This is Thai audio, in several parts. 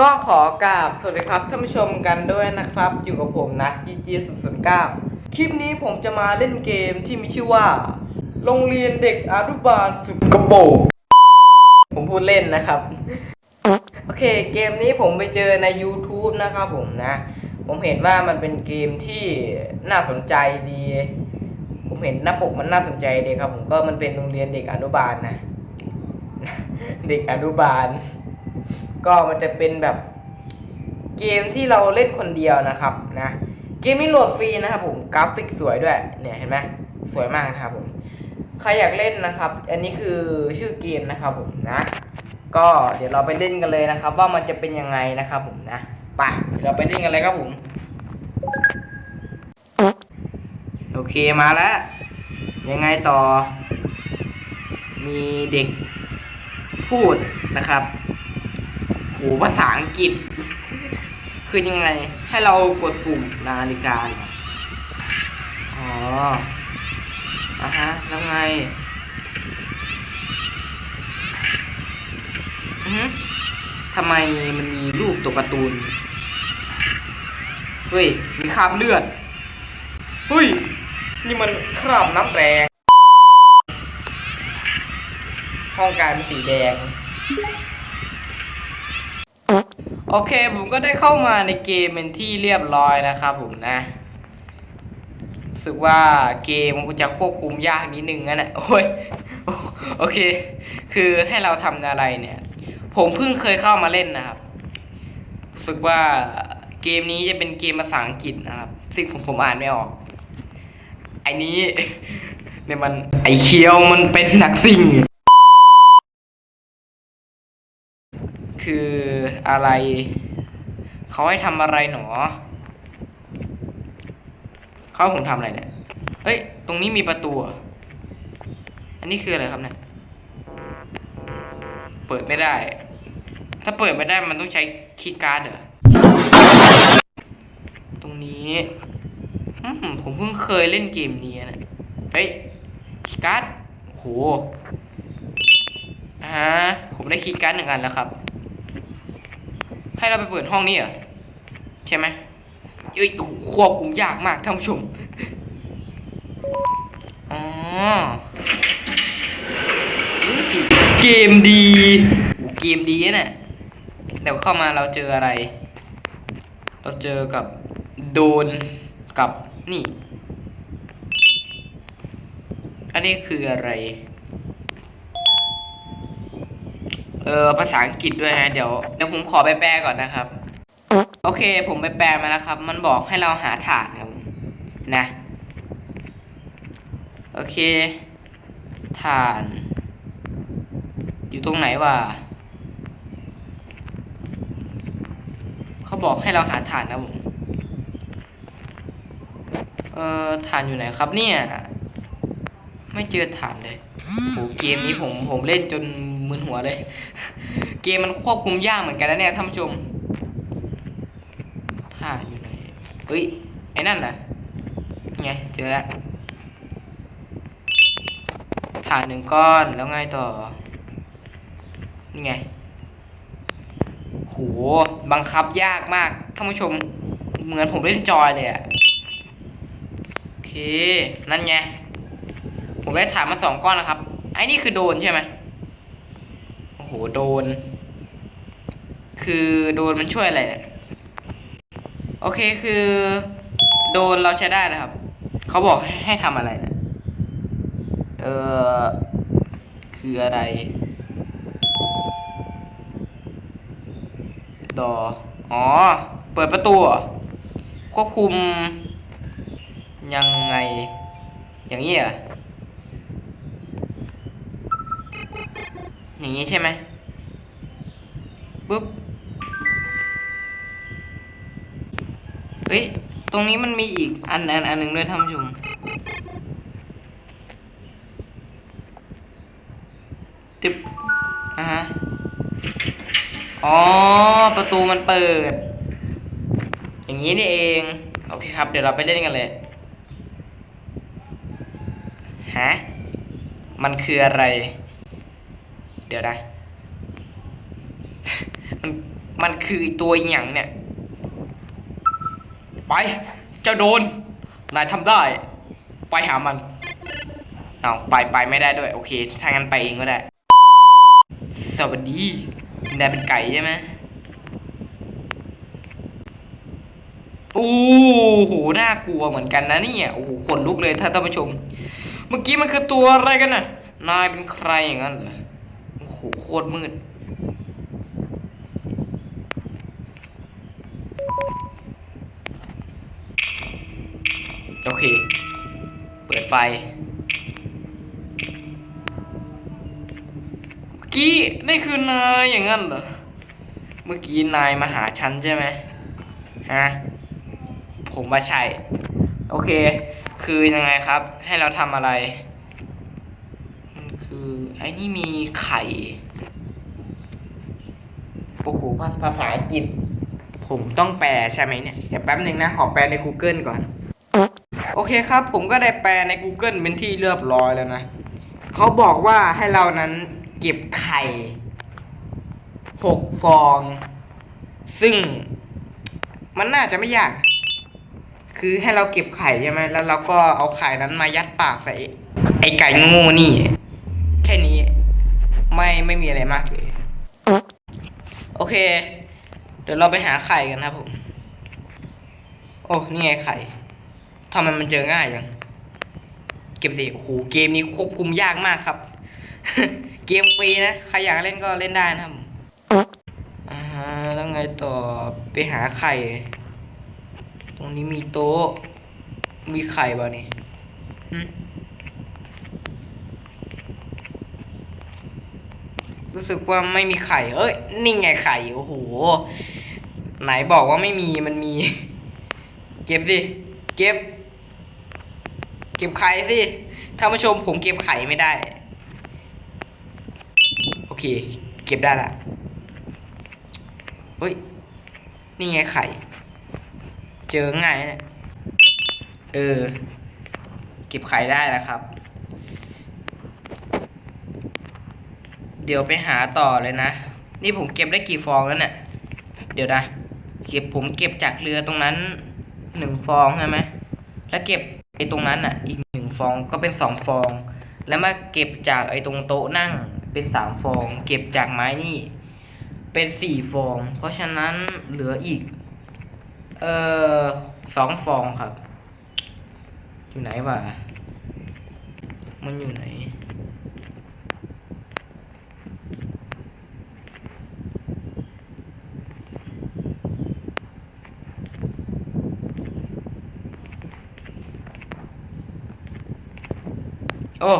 ก็ขอกราบสวัสดีครับท่านผู้ชมกันด้วยนะครับ อยู่กับผมนัท GG 0 0 9คลิปนี้ผมจะมาเล่นเกมที่มีชื่อว่า โรงเรียนเด็กอนุบาลสุกโปผมพูดเล่นนะครับ โอเค เกมนี้ผมไปเจอใน YouTube นะครับผมนะ ผมเห็นว่ามันเป็นเกมที่น่าสนใจดี ผมเห็นหน้าปกมันน่าสนใจดีครับ ผมก็มันเป็นโรงเรียนเด็กอนุบาลนะ เด็กอนุบาล ก็มันจะเป็นแบบเกมที่เราเล่นคนเดียวนะครับนะเกมนี้โหลดฟรีนะครับผมกราฟิกสวยด้วยเนี่ยเห็นไหมสวยมากนะครับผมใครอยากเล่นนะครับ อันนี้คือชื่อเกมนะครับผมนะ ก็เดี๋ยวเราไปเล่นกันเลยนะครับ ว่ามันจะเป็นยังไงนะครับผมนะไปเดี๋ยวเราไปเล่นกันเลยครับผมโอเคมาแล้ว ยังไงต่อ มีเด็กพูดนะครับ หภาษาอังกฤษ คือยังไง ให้เรากดปุ่มนาฬิกาอ๋ออะฮะ แล้วไงอือฮึทำไมมันมีรูปตัวการ์ตูน เฮ้ย มีคราบเลือด เฮ้ย นี่มันคราบน้ำแดงห้องการเป็นสีแดง โอเคผมก็ได้เข้ามาในเกมเป็นที่เรียบร้อยนะครับผมนะรู้สึกว่าเกมมันจะควบคุมยากนิดนึงนะเนี่ยโอ้ยโอเค คือให้เราทำอะไรเนี่ย ผมเพิ่งเคยเข้ามาเล่นนะครับรู้สึกว่าเกมนี้จะเป็นเกมภาษาอังกฤษนะครับ ซึ่งผมผมอ่านไม่ออกไอ้นี้เนี่ยมันไอเคียวมันเป็นนักสิ่ง คือ อะไร เขาให้ทำอะไรหนอ เขาผมทำอะไรเนี่ยเอ้ย ตรงนี้มีประตู อันนี้คืออะไรครับเนี่ย เปิดไม่ได้ ถ้าเปิดไม่ได้มันต้องใช้คีย์การ์ดเหรอ ตรงนี้ ผมเพิ่งเคยเล่นเกมนี้นะ เฮ้ย คีย์การ์ดโหอ่าผมได้คีย์การ์ดหนึ่งอันแล้วครับ ให้เราไปเปิดห้องนี้เหรอใช่ไหมเอ้ยควบคุมยากมากท่านผู้ชมอ๋อเฮ้ยเกมดีเกมดีนะเนี่ยเดี๋ยวเข้ามาเราเจออะไร เราเจอกับโดนกับนี่ อันนี้คืออะไร เออภาษาอังกฤษด้วยฮะเดี๋ยวเดี๋ยวผมขอไปแปลก่อนนะครับ โอเค ผมไปแปลมาแล้วครับ มันบอกให้เราหาฐานครับนะโอเคฐาน อยู่ตรงไหนวะเขาบอกให้เราหาฐานนะผมเออฐานอยู่ไหนครับเนี่ย ไม่เจอฐานเลยโหเกมนี้ผมผมเล่นจน มึนหัวเลย เกมมันควบคุมยากเหมือนกันนะเนี่ยท่านผู้ชมฐาอยู่ไหนเฮ้ยไอ้นั่นน่ะไงเจอแล้วฐานหนึ่งก้อนแล้วไงต่อนี่ไงโหบังคับยากมากท่านผู้ชม เหมือนผมเล่นจอยเลยอะโอเค นั่นไง ผมได้ฐานมาสองก้อนแล้วครับ ไอ้นี่คือโดนใช่ไหม โอ้โหโดน คือโดนมันช่วยอะไรเนี่ยโอเคคือ โดนเราใช้ได้นะครับ เขาบอกให้ใหทำอะไรเนะเออคืออะไรดออ๋อ เปิดประตูควบคุม ยังไง อย่างนี้เหรออย่างนี้ใช่ไหม ปุ๊บเฮ้ย ตรงนี้มันมีอีกอันอันอันหนึ่งด้วยท่านผู้ชมตึ๊บอะฮะ อ๋อ ประตูมันเปิด อย่างนี้นี่เอง โอเคครับ เดี๋ยวเราไปเล่นกันเลย ฮะ มันคืออะไร เดี๋ยวนะ มันมันคือตัวอหย่างเนี่ย ไปเจ้าโดน นายทำได้ ไปหามันเอาไปไปไม่ได้ด้วย โอเค ถ้างั้นไปเองก็ได้ สวัสดีนายเป็นไก่ใช่ไหมโอ้โห น่ากลัวเหมือนกันนะเนี่ย โอ้โห ขนลุกเลยถ้าท่านผู้ชม เมื่อกี้มันคือตัวอะไรกันน่ะ นายเป็นใครอย่างนั้นเหรอ โอ้โห โคตรมืด โอเค เปิดไฟเมื่อกี้นี่คือนายอย่างนั้นเหรอ เมื่อกี้นายมาหาฉันใช่ไหมฮะ ผมว่าใช่ โอเค คือยังไงครับ ให้เราทำอะไร มันคือไอ้นี่มีไข่ โอ้โหภาภาษาอังกฤษ ผมต้องแปลใช่ไหมเนี่ย เดี๋ยวแป๊บหนึ่งนะ ขอแปลใน Google ก่อน โอเคครับ ผมก็ได้แปลใน Google เป็นที่เรียบร้อยแล้วนะเขาบอกว่าให้เรานั้นเก็บไข่หกฟอง ซึ่งมันน่าจะไม่ยาก คือให้เราเก็บไข่ใช่ไหมแล้วเราก็เอาไข่นั้นมายัดปากใส่ไอไก่งูนี่ แค่นี้ไม่ไม่มีอะไรมากเลยโอเค เดี๋ยวเราไปหาไข่กันครับผม โอ้ นี่ไงไข่ ทำไมมันเจอง่ายจังเก็บสิโอ้โหเกมนี้ควบคุมยากมากครับ เกมฟรีนะใครอยากเล่นก็เล่นได้นะครับอ่าฮะแล้วไงต่อไปหาไข่ ตรงนี้มีโต๊ะ มีไข่บ่นี่รู้สึกว่าไม่มีไข่ เอ้ย นี่ไงไข่ โอ้โห ไหนบอกว่าไม่มี มันมี เก็บสิ เก็บ เก็บไข่สิท่านผู้ชมผมเก็บไข่ไม่ได้ โอเค เก็บได้ละเฮ้ย นี่ไงไข่ เจอง่ายนะเนี่ย เออ เก็บไข่ได้แล้วครับ เดี๋ยวไปหาต่อเลยนะ นี่ผมเก็บได้กี่ฟองแล้วเนี่ย เดี๋ยวนะ เก็บผมเก็บจากเรือตรงนั้นหนึ่งฟองใช่ไหม แล้วเก็บ ไอ้ตรงนั้นอะ อีกหนึ่งฟองก็เป็นสองฟอง แล้วมาเก็บจากไอ้ตรงโต๊ะนั่งเป็นสามฟอง เก็บจากไม้นี่ เป็นสี่ฟอง เพราะฉะนั้นเหลืออีก เอ่อสองฟองครับ อยู่ไหนวะมันอยู่ไหน โอ้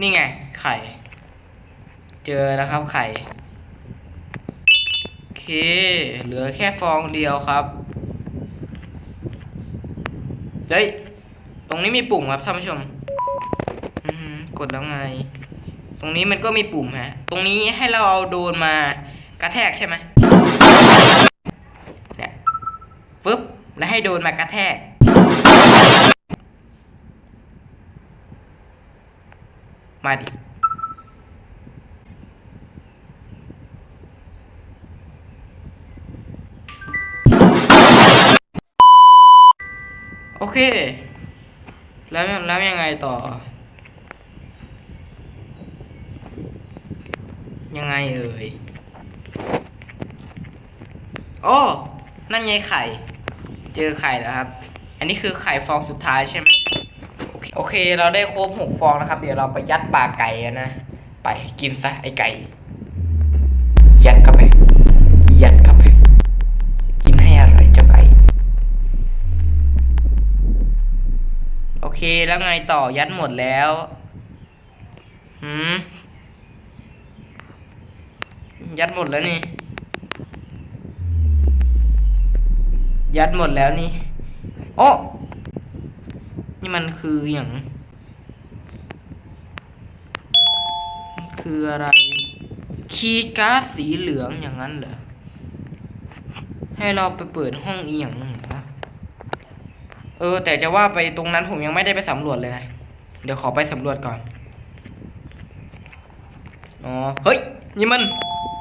นี่ไง ไข่ เจอแล้วครับไข่ โอเค เหลือแค่ฟองเดียวครับ เฮ้ย ตรงนี้มีปุ่มครับท่านผู้ชม กดแล้วไง ตรงนี้มันก็มีปุ่มฮะ ตรงนี้ให้เราเอาโดนมากระแทกใช่ไหมเนี่ยฟึบแล้วให้โดนมากระแทก มาดิ โอเค แล้วแล้วยังไงต่อ ยังไงเอ่ยโอ้นั่นไงไข่ เจอไข่แล้วครับ อันนี้คือไข่ฟองสุดท้ายใช่ไหม โอเค เราได้ครบหกฟองนะครับ เดี๋ยวเราไปยัดปลาไก่นนะ ไปกินซะไอไก่ ยัดเข้าไป ยัดเข้าไป กินให้อร่อยเจ้าไก่ โอเคแล้วไงต่อยัดหมดแล้ว หืม ยัดหมดแล้วนี่ ยัดหมดแล้วนี่ โอ้ นี่มันคืออย่างคืออะไร คีย์การ์ดสีเหลืองอย่างนั้นเหรอ ให้เราไปเปิดห้องอีหยังวะเออ แต่จะว่าไปตรงนั้นผมยังไม่ได้ไปสำรวจเลยนะ เดี๋ยวขอไปสำรวจก่อน อ๋อ เฮ้ย นี่มัน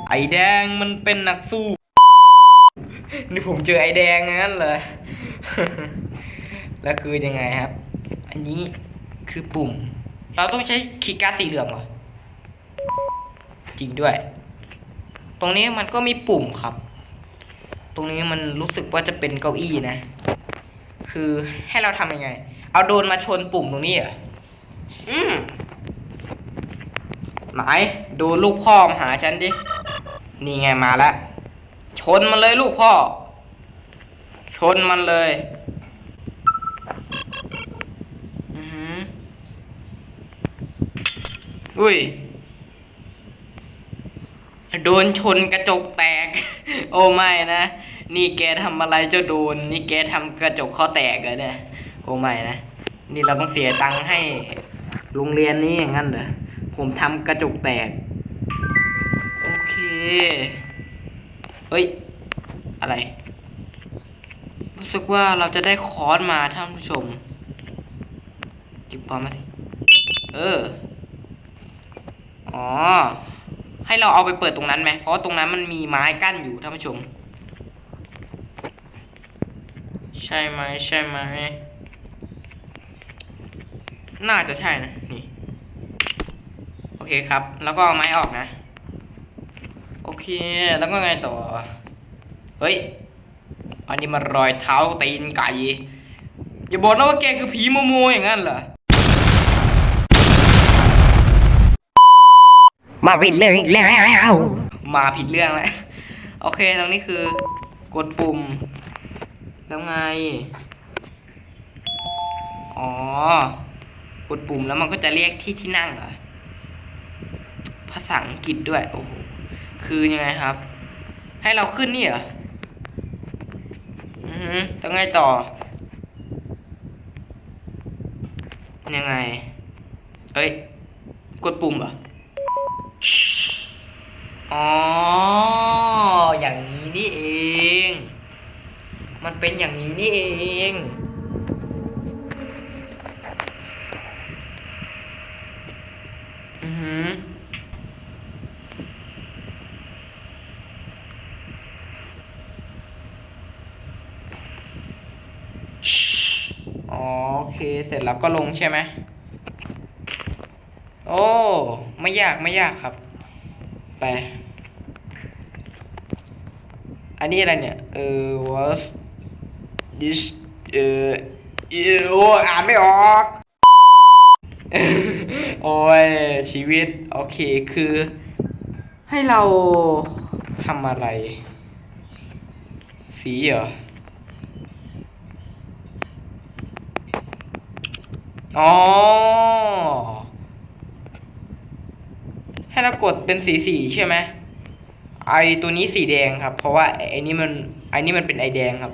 ไอแดงมันเป็นนักสู้ นี่ผมเจอไอแดงงั้นเลย แล้วคือยังไงครับ อันนี้คือปุ่ม เราต้องใช้คีย์การ์ดสีเหลืองเหรอ จริงด้วย ตรงนี้มันก็มีปุ่มครับ ตรงนี้มันรู้สึกว่าจะเป็นเก้าอี้นะ คือให้เราทำยังไง เอาโดนมาชนปุ่มตรงนี้เหรอ อืมไหนดูลูกพ่อมาหาฉันดิ นี่ไงมาแล้ว ชนมันเลยลูกพ่อ ชนมันเลย อือหือ อุ้ย โดนชนกระจกแตก โอ้ไม่นะ นี่แกทำอะไรเจ้าโดน นี่แกทำกระจกเขาแตกเหรอเนี่ย โอ้ไม่นะ นี่เราต้องเสียตังค์ให้โรงเรียนนี้อย่างนั้นเหรอ ผมทำกระจกแตก โอเคเฮ้ย อะไร รู้สึกว่าเราจะได้คอร์สมาท่านผู้ชม เก็บคอร์สมาสิ เออ อ๋อ ให้เราเอาไปเปิดตรงนั้นไหมเพราะตรงนั้นมันมีไม้กั้นอยู่ท่านผู้ชม ใช่ไหมใช่ไหมน่าจะใช่นะนี่โอเคครับ แล้วก็เอาไม้ออกนะ โอเคแล้วก็ไงต่อ เฮ้ย อันนี้มันรอยเท้าตีนไก่อย่าบอกนะว่าแกคือผีโมโมอย่างนั้นเหรอ มาผิดเรื่องอีกแล้วมาผิดเรื่องแล้วโอเคตรงนี้คือกดปุ่ม แล้วไง อ๋อกดปุ่มแล้วมันก็จะเรียกที่ที่นั่งเหรอภาษาอังกฤษด้วยโอ้โหคือยังไงครับ ให้เราขึ้นนี่เหรออือฮึต้องไงต่อ ยังไง เอ้ย กดปุ่มเหรอ อ๋อ อย่างนี้นี่เอง มันเป็นอย่างนี้นี่เองอือหืออ๋อโอเค เสร็จแล้วก็ลงใช่ไหม โอ้ ไม่ยากไม่ยากครับ ไป อันนี้อะไรเนี่ย เออ was this เออเอออ่านไม่ออก โอ้ย ชีวิต โอเค คือ ให้เราทำอะไร สีเหรอ อ๋อ ให้เรากดเป็นสีสีใช่ไหมไอตัวนี้สีแดงครับ เพราะว่าไอนี้มันไอนี้มันเป็นไอแดงครับ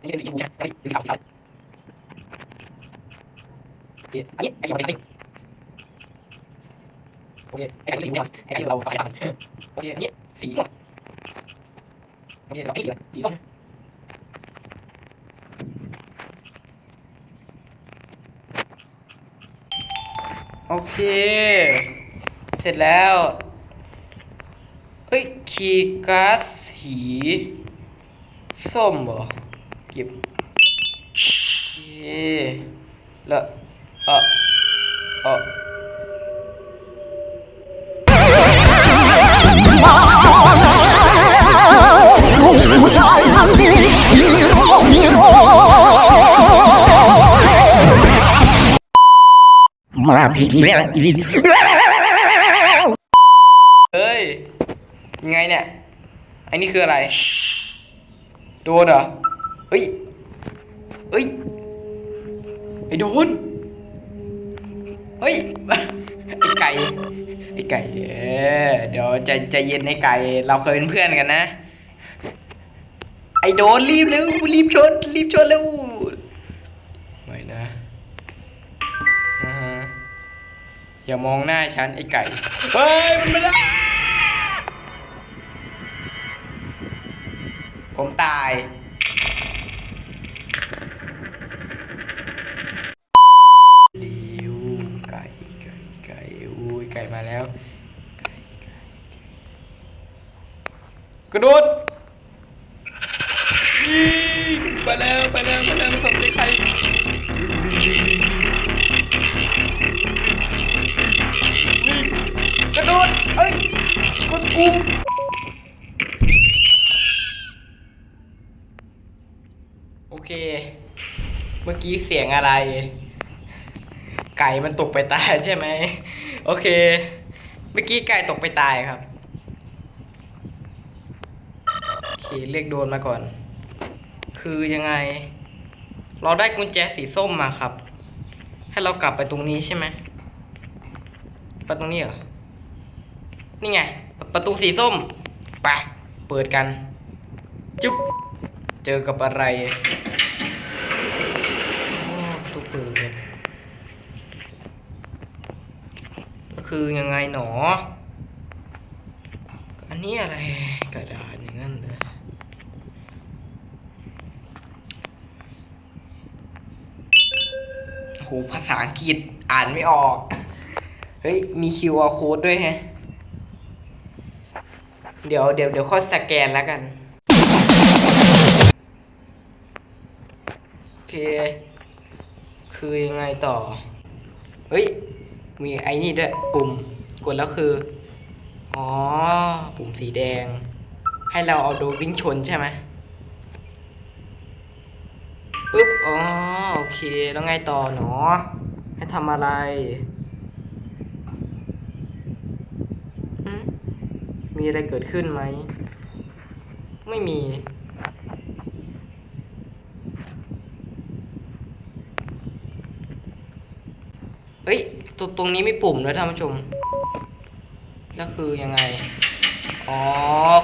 นี่เป็นสีชมพูใช่ไหมสีขาวครับอันนี้ไอสีเป็นสีโอเคไอสีม่วงไอสีเราต่อไปกันโอเคอันนี้สีม่วงโอเคสองไอสีสีส้ม อเค เสร็จแล้วเฮ้ยคีการ์ดสีส้มเหรอเก็บโอเคแล้วเออเออ เรื่องอีกเฮ้ยยังไงเนี่ยอันนี้คืออะไรโดนเหรอเฮ้ยเฮ้ยไอโดนเฮ้ยไอไก่ไอไก่เออเดี๋ยวใจใจเย็นไอไก่ เราเคยเป็นเพื่อนกันนะ ไอโดนรีบเร็วรีบชนรีบชนเร็ว อย่ามองหน้าฉันไอ้ไก่ เฮ้ย มันไม่ได้ ผมตาย ไก่ ไก่ ไก่อุ้ยไก่มาแล้ว กระโดดยิงไปแล้วไปแล้วไปแล้วไม่สนใจใคร กดปุ่มโอเค เมื่อกี้เสียงอะไร ไก่มันตกไปตายใช่ไหม โอเค เมื่อกี้ไก่ตกไปตายครับ โอเคเรียกโดนมาก่อน คือยังไง เราได้กุญแจสีส้มมาครับ ให้เรากลับไปตรงนี้ใช่ไหม ไปตรงนี้เหรอ นี่ไง ประตูสีส้มไปเปิดกัน จุ๊บ เจอกับอะไรโอ้เปิดก็คือยังไงหนอ อันนี้อะไรกระดาษอย่างนั้นเลยโอ้โหภาษาอังกฤษอ่านไม่ออก เฮ้ย มี QR code ด้วยฮะ เดี๋ยวเดี๋ยวเดี๋ยวค่อยสแกนแล้วกัน โอเค คือยังไงต่อ เฮ้ย มีไอ้นี่ด้วย ปุ่ม กดแล้วคือ อ๋อ ปุ่มสีแดง ให้เราเอาโดนวิ่งชนใช่ไหมปึ๊บ อ๋อ โอเค แล้วไงต่อหนอให้ทำอะไร มีอะไรเกิดขึ้นไหม ไม่มี เฮ้ยตรงตรงนี้มีปุ่มด้วยท่านผู้ชม แล้วคือยังไง อ๋อ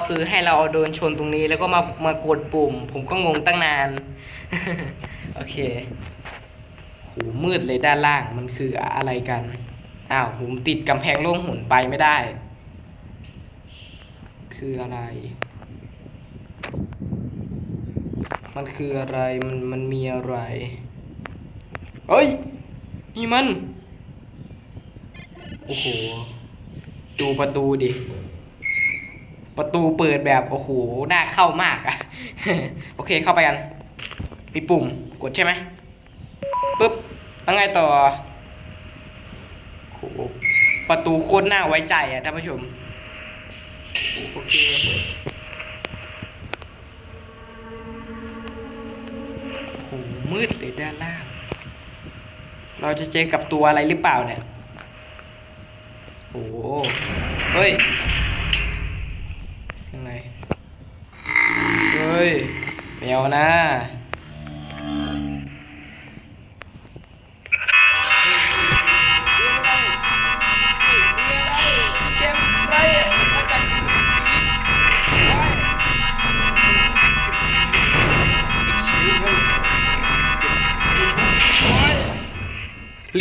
คือให้เราเอาโดนชนตรงนี้แล้วก็มามากดปุ่ม ผมก็งงตั้งนาน โอเคหูมืดเลยด้านล่างมันคืออะไรกัน อ้าวผมติดกำแพงโล่งหุ่นไปไม่ได้ คืออะไร มันคืออะไร มัน มันมีอะไร เฮ้ย นี่มัน โอ้โห ดูประตูดิ ประตูเปิดแบบ โอ้โห น่าเข้ามากอะโอเค เข้าไปกัน มีปุ่ม กดใช่ไหมปึ๊บแล้วไงต่อ โอ้โหประตูโคตรน่าไว้ใจอะท่านผู้ชม โอเคโหมืดเลยด้านล่าง เราจะเจอกับตัวอะไรหรือเปล่าเนี่ยโอ้โหเฮ้ยยังไงเฮ้ยแมวนะ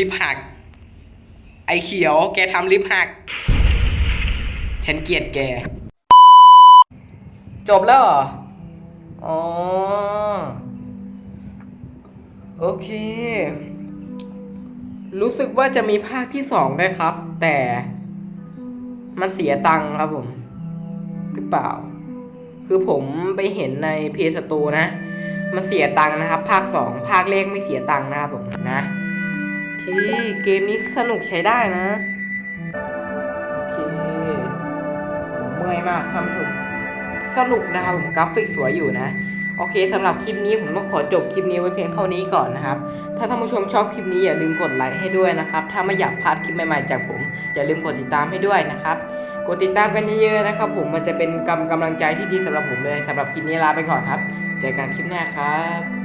ลิฟหัก ไอเขียว แกทำลิฟหัก ฉันเกลียดแก จบแล้วเหรอ อ๋อ โอเค รู้สึกว่าจะมีภาคที่สองด้วยครับ แต่มันเสียตังค์ครับผม หรือเปล่า คือผมไปเห็นในเพจสตูนะ มันเสียตังค์นะครับ ภาคสองภาคแรกไม่เสียตังค์นะครับผมนะ เค เกมนี้สนุกใช้ได้นะ โอเคผมเมื่อยมากท่านผู้ชม สรุปนะครับผมกราฟิกสวยอยู่นะ โอเคสำหรับคลิปนี้ผมต้องขอจบคลิปนี้ไว้เพียงเท่านี้ก่อนนะครับ ถ้าท่านผู้ชมชอบคลิปนี้อย่าลืมกดไลค์ให้ด้วยนะครับ ถ้าไม่อยากพลาดคลิปใหม่ๆจากผม อย่าลืมกดติดตามให้ด้วยนะครับกดติดตามกันเยอะๆนะครับผมมันจะเป็นกำกำลังใจที่ดีสำหรับผมเลยสำหรับคลิปนี้ลาไปก่อนครับ เจอกันคลิปหน้าครับ